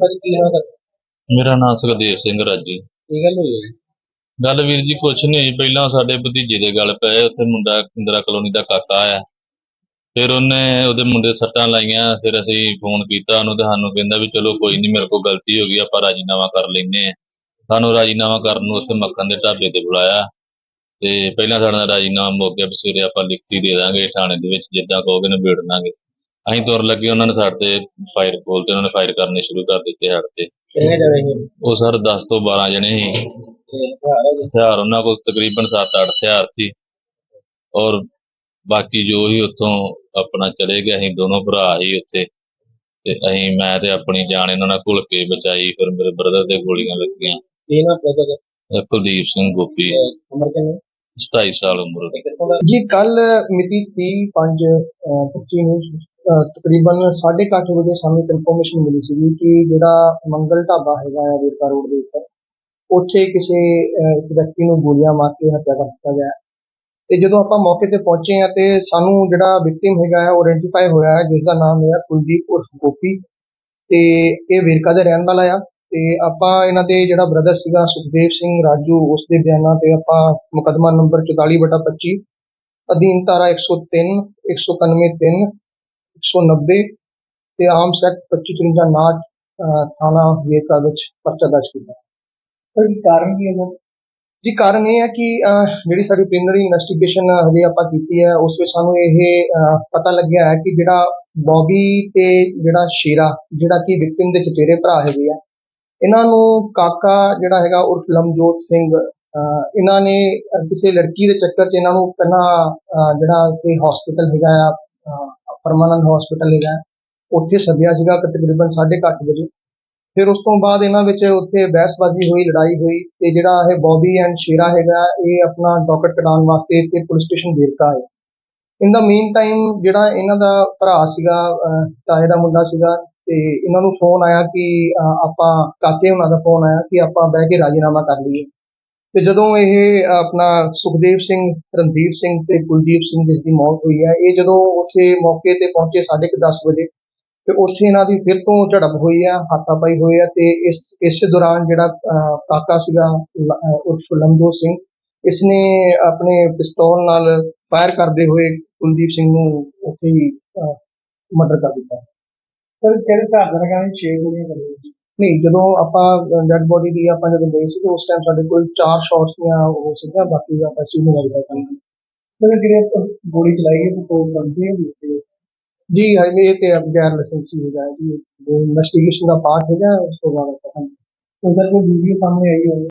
ਭਾਜੀ ਕੀ ਨਾਮ ਹੈ ਮੇਰਾ ਨਾਮ ਸੁਖਦੇਵ ਸਿੰਘ ਰਾਜੀ। ਕੀ ਗੱਲ ਹੋਈ ਹੈ ਜੀ? ਗੱਲ ਵੀਰ ਜੀ ਕੁਛ ਨਹੀਂ ਹੋਈ ਪਹਿਲਾਂ ਸਾਡੇ ਭਤੀਜੇ ਦੇ ਗੱਲ ਪਏ ਉੱਥੇ ਮੁੰਡਾ ਇੰਦਰਾ ਕਲੋਨੀ ਦਾ ਕਾਕਾ ਆ ਫਿਰ ਉਹਨੇ ਉਹਦੇ ਮੁੰਡੇ ਸੱਟਾਂ ਲਾਈਆਂ ਫਿਰ ਅਸੀਂ ਫੋਨ ਕੀਤਾ ਉਹਨੂੰ ਤੇ ਸਾਨੂੰ ਕਹਿੰਦਾ ਵੀ ਚਲੋ ਕੋਈ ਨਹੀਂ ਮੇਰੇ ਕੋਲ ਗਲਤੀ ਹੋ ਗਈ ਆਪਾਂ ਰਾਜੀਨਾਮਾ ਕਰ ਲੈਨੇ ਆ ਸਾਨੂੰ ਰਾਜੀਨਾਮਾ ਕਰਨ ਨੂੰ ਉੱਥੇ ਮੱਖਣ ਦੇ ਢਾਬੇ ਤੇ ਬੁਲਾਇਆ। ਤੇ ਪਹਿਲਾਂ ਸਾਡਾ ਰਾਜੀਨਾਮਾ ਮੁੱਕ ਗਿਆ ਵੀ ਸਵੇਰੇ ਆਪਾਂ ਲਿਖਤੀ ਦੇ ਦਾਂਗੇ ਥਾਣੇ ਦੇ ਵਿੱਚ ਜਿੱਦਾਂ ਕਹੋਗੇ ਨਿਬੇੜ ਅਸੀਂ ਤੁਰ ਲੱਗੇ ਉਹਨਾਂ ਨੇ ਸਾਡੇ ਤੇ ਫਾਇਰ ਖੋਲ ਤੇ ਉਹਨਾਂ ਨੇ ਫਾਇਰ ਕਰਨੇ ਸ਼ੁਰੂ ਕਰ ਦਿੱਤੇ ਸਾਡੇ ਤੇ। ਕਿੰਨੇ ਜਣੇ ਸੀ? ਉਹ ਸਰ 10 ਤੋਂ 12 ਜਣੇ ਸੀ। ਤੇ ਹਥਿਆਰ? ਹਥਿਆਰ ਉਹਨਾਂ ਕੋਲ ਤਕਰੀਬਨ 7-8 ਹਥਿਆਰ ਸੀ। ਔਰ ਬਾਕੀ ਜੋ ਹੀ ਉੱਥੋਂ ਆਪਣਾ ਚਲੇ ਗਏ ਅਸੀਂ ਦੋਨੋਂ ਭਰਾ ਹੀ ਉੱਥੇ। ਤੇ ਅਸੀਂ ਮੈਂ ਤੇ ਆਪਣੀ ਜਾਨ ਇਹਨਾਂ ਨਾਲ ਘੁਲ ਕੇ ਬਚਾਈ ਫਿਰ ਮੇਰੇ ਬ੍ਰਦਰ ਤੇ ਗੋਲੀਆਂ ਲੱਗੀਆਂ। ਕੀ ਇਹ ਕੁਲਦੀਪ ਸਿੰਘ ਗੋਪੀ। ਉਮਰ ਕਿੰਨੀ? 27 ਸਾਲ ਉਮਰ ਦੇ ਕਿੱਥੋਂ ਦਾ ਜੀ ਕੱਲ ਮਿਤੀ 30 5 25 ਨੂੰ ਤਕਰੀਬਨ 8:30 ਵਜੇ ਸਾਨੂੰ ਇਨਫੋਰਮੇਸ਼ਨ ਮਿਲੀ ਸੀ ਕਿ ਜਿਹੜਾ ਮੰਗਲ ਢਾਬਾ ਹੈਗਾ ਆ ਵੇਰਕਾ ਰੋਡ ਦੇ ਉੱਪਰ, ਉੱਥੇ ਕਿਸੇ ਇੱਕ ਵਿਅਕਤੀ ਨੂੰ ਗੋਲੀਆਂ ਮਾਰ ਕੇ ਹੱਤਿਆ ਕਰ ਦਿੱਤਾ ਗਿਆ ਹੈ। ਤੇ ਜਦੋਂ ਆਪਾਂ ਮੌਕੇ ਤੇ ਪਹੁੰਚੇ ਆ ਤੇ ਸਾਨੂੰ ਜਿਹੜਾ ਵਿਕਟਿਮ ਹੈਗਾ ਆ ਉਹ ਆਇਡੈਂਟੀਫਾਈ ਹੋਇਆ ਹੈ ਜਿਸ ਦਾ ਨਾਮ ਹੈ ਕੁਲਦੀਪ ਉਰਫ ਗੋਪੀ ਤੇ ਇਹ ਵੇਰਕਾ ਦਾ ਰਹਿਣ ਵਾਲਾ ਆ ਤੇ ਆਪਾਂ ਇਹਨਾਂ ਦੇ ਜਿਹੜਾ ਬ੍ਰਦਰ ਸੀਗਾ ਸੁਖਦੇਵ ਸਿੰਘ ਰਾਜੂ ਉਸ ਦੇ ਬਿਆਨਾਂ ਤੇ ਆਪਾਂ ਮੁਕੱਦਮਾ ਨੰਬਰ 44/25 ਅਧੀਨ ਧਾਰਾ 103 191 3 190 ਤੇ ਆਮ ਸੈਕਟ 2553 ਨਾਟ ਥਾਣਾ ਵੇਰਕਾ ਵਿੱਚ ਪਰਚਾ ਦਰਜ ਕੀਤਾ। ਸਰ ਕਾਰਨ ਕੀ ਹੈ ਸਰ? ਜੀ ਕਾਰਨ ਇਹ ਹੈ ਕਿ ਜਿਹੜੀ ਸਾਡੀ ਪ੍ਰੀਲਿਮਿਨਰੀ ਇਨਵੈਸਟੀਗੇਸ਼ਨ ਹਜੇ ਆਪਾਂ ਕੀਤੀ ਹੈ ਉਸ ਵਿੱਚ ਸਾਨੂੰ ਇਹ ਪਤਾ ਲੱਗਿਆ ਹੈ ਕਿ ਜਿਹੜਾ ਬੌਬੀ ਤੇ ਜਿਹੜਾ ਸ਼ੇਰਾ ਜਿਹੜਾ ਕਿ ਵਿਕਟਿਮ ਦੇ ਚਚੇਰੇ ਭਰਾ ਹੈਗੇ ਆ ਇਹਨਾਂ ਨੂੰ ਕਾਕਾ ਜਿਹੜਾ ਹੈਗਾ ਉਰਫ ਲਮਜੋਤ ਸਿੰਘ ਇਹਨਾਂ ਨੇ ਕਿਸੇ ਲੜਕੀ ਦੇ ਚੱਕਰ 'ਚ ਇਹਨਾਂ ਨੂੰ ਪਹਿਲਾਂ ਜਿਹੜਾ ਕਿ ਹਸਪੀਟਲ ਹੈਗਾ ਆ ਪਰਮਾਨੰਦ ਹਸਪੀਟਲ ਹੈਗਾ। ਹੈ, ਉੱਥੇ ਸੱਦਿਆ ਸੀਗਾ ਕਿ ਤਕਰੀਬਨ 8:30 ਵਜੇ। ਫਿਰ ਉਸ ਤੋਂ ਬਾਅਦ ਇਹਨਾਂ ਵਿੱਚ ਉੱਥੇ ਬਹਿਸਬਾਜ਼ੀ ਹੋਈ ਲੜਾਈ ਹੋਈ ਤੇ ਜਿਹੜਾ ਇਹ ਬੌਬੀ ਐਂਡ ਸ਼ੇਰਾ ਹੈਗਾ ਇਹ ਆਪਣਾ ਡਾਕਟ ਕਢਾਉਣ ਵਾਸਤੇ ਇੱਥੇ ਪੁਲਿਸ ਸਟੇਸ਼ਨ ਵੇਰਕਾ ਹੈ ਇਨ ਦਾ ਮੀਨ ਟਾਈਮ ਜਿਹੜਾ ਇਹਨਾਂ ਦਾ ਭਰਾ ਸੀਗਾ ਤਾਏ ਦਾ ਮੁੰਡਾ ਸੀਗਾ ਤੇ ਇਹਨਾਂ ਨੂੰ ਫੋਨ ਆਇਆ ਕਿ ਆਪਾਂ ਕਾਕੇ ਉਹਨਾਂ ਦਾ ਫੋਨ ਆਇਆ ਕਿ ਆਪਾਂ ਬਹਿ ਕੇ ਰਾਜੀਨਾਮਾ ਕਰ ਲਈਏ। ਤੇ ਜਦੋਂ ਇਹ ਆਪਣਾ ਸੁਖਦੇਵ ਸਿੰਘ ਰਣਦੀਪ ਸਿੰਘ ਤੇ ਕੁਲਦੀਪ ਸਿੰਘ ਜਿਸ ਦੀ ਮੌਤ ਹੋਈ ਹੈ ਇਹ ਜਦੋਂ ਉੱਥੇ ਮੌਕੇ ਤੇ ਪਹੁੰਚੇ 10:30 ਵਜੇ ਤੇ ਉੱਥੇ ਇਹਨਾਂ ਦੀ ਫਿਰ ਤੋਂ ਝੜਪ ਹੋਈ ਹੈ ਆ ਹਾਥਾਪਾਈ ਹੋਈ ਆ ਤੇ ਇਸ ਇਸ ਦੌਰਾਨ ਜਿਹੜਾ ਅਹ, ਕਾਕਾ ਸੀਗਾ ਉਰਫ ਲਮਜੋਤ ਸਿੰਘ ਇਸਨੇ ਆਪਣੇ ਪਿਸਤੌਲ ਨਾਲ ਫਾਇਰ ਕਰਦੇ ਹੋਏ ਕੁਲਦੀਪ ਸਿੰਘ ਨੂੰ ਉੱਥੇ ਹੀ ਮਰਡਰ ਕਰ ਦਿੱਤਾ। ਸਰ ਕਿਹੜੇ ਹਿਸਾਬ ਨਾਲ ਕਹਿੰਦੇ 6 ਗੋਲੀਆਂ ਕਰੀਆਂ ਨਹੀਂ, ਜਦੋਂ ਆਪਾਂ ਡੈਡ ਬੋਡੀ ਦੀ ਆਪਾਂ ਜਦੋਂ ਗਏ ਸੀ ਉਸ ਟਾਈਮ ਸਾਡੇ ਕੋਲ ਚਾਰ ਸ਼ਾਟਸ ਦੀਆਂ ਹੋ ਸੀਗੀਆਂ, ਬਾਕੀ ਆਪਾਂ ਸੀ ਨੂੰ ਵੈਰੀਫਾਈ ਕਰਨਾ ਸਰ ਜਿਹੜੇ ਗੋਲੀ ਚਲਾਈ ਹੈ ਉਹ ਬੰਦੇ ਹੈ ਜੀ ਹਾਈਵੇ ਤੇ ਗੈਰ ਲਾਇਸੈਂਸੀ ਹੋ ਹੈ ਜੀ ਇਨਵੈਸਟੀਗੇਸ਼ਨ ਦਾ ਪਾਰਟ ਹੈਗਾ, ਉਸ ਤੋਂ ਬਾਅਦ ਪਤਾ ਨਹੀਂ ਸਰ ਕੋਈ ਵੀਡੀਓ ਸਾਹਮਣੇ ਆਈ ਹੋਵੇ